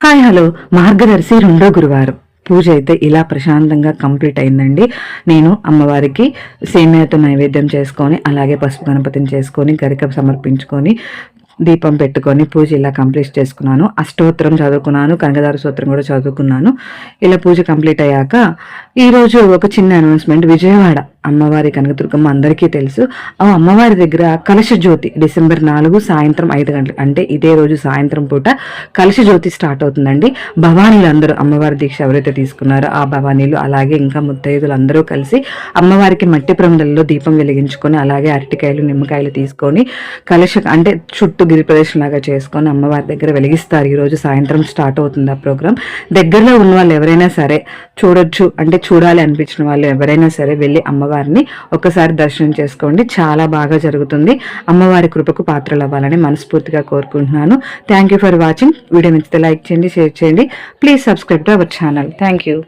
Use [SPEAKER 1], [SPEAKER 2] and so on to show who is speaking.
[SPEAKER 1] Hi hello. మార్గదర్శి రెండో గురువారం. పూజ అయితే ఇలా ప్రశాంతంగా కంప్లీట్ అయిందండి. నేను అమ్మవారికి సేమియాతో నైవేద్యం చేసుకొని అలాగే పసుపు గణపతిని చేసుకొని గరిక సమర్పించుకొని దీపం పెట్టుకొని పూజ ఇలా కంప్లీట్ చేసుకున్నాను. అష్టోత్తరం చదువుకున్నాను కనకదార స్తోత్రం కూడా చదువుకున్నాను. ఇలా పూజ కంప్లీట్ అయ్యాక ఈరోజు ఒక చిన్న అనౌన్స్మెంట్. విజయవాడ అమ్మవారి కనకదుర్గమ్మ అందరికీ తెలుసు. ఆ అమ్మవారి దగ్గర కలశ జ్యోతి డిసెంబర్ నాలుగు సాయంత్రం ఐదు గంటలు అంటే ఇదే రోజు సాయంత్రం పూట కలశ జ్యోతి స్టార్ట్ అవుతుందండి. భవానీలు అందరూ అమ్మవారి దీక్ష ఎవరైతే తీసుకున్నారో ఆ భవానీలు అలాగే ఇంకా ముత్తైదులు అందరూ కలిసి అమ్మవారికి మట్టి ప్రమిదల్లో దీపం వెలిగించుకొని అలాగే అరటికాయలు నిమ్మకాయలు తీసుకొని కలశ అంటే చుట్టూ గిరి లాగా చేసుకొని అమ్మవారి దగ్గర వెలిగిస్తారు. ఈ రోజు సాయంత్రం స్టార్ట్ అవుతుంది ఆ ప్రోగ్రామ్ దగ్గరలో ఉన్న వాళ్ళు ఎవరైనా సరే చూడొచ్చు. అంటే చూడాలి అనిపించిన వాళ్ళు ఎవరైనా సరే వెళ్ళి అమ్మవారిని ఒకసారి దర్శనం చేసుకోండి. చాలా బాగా జరుగుతుంది. అమ్మవారి కృపకు పాత్రలు అవ్వాలని మనస్ఫూర్తిగా కోరుకుంటున్నాను. Thank you for watching video నచ్చితే లైక్ చేయండి షేర్ చేయండి. Please subscribe to our channel thank you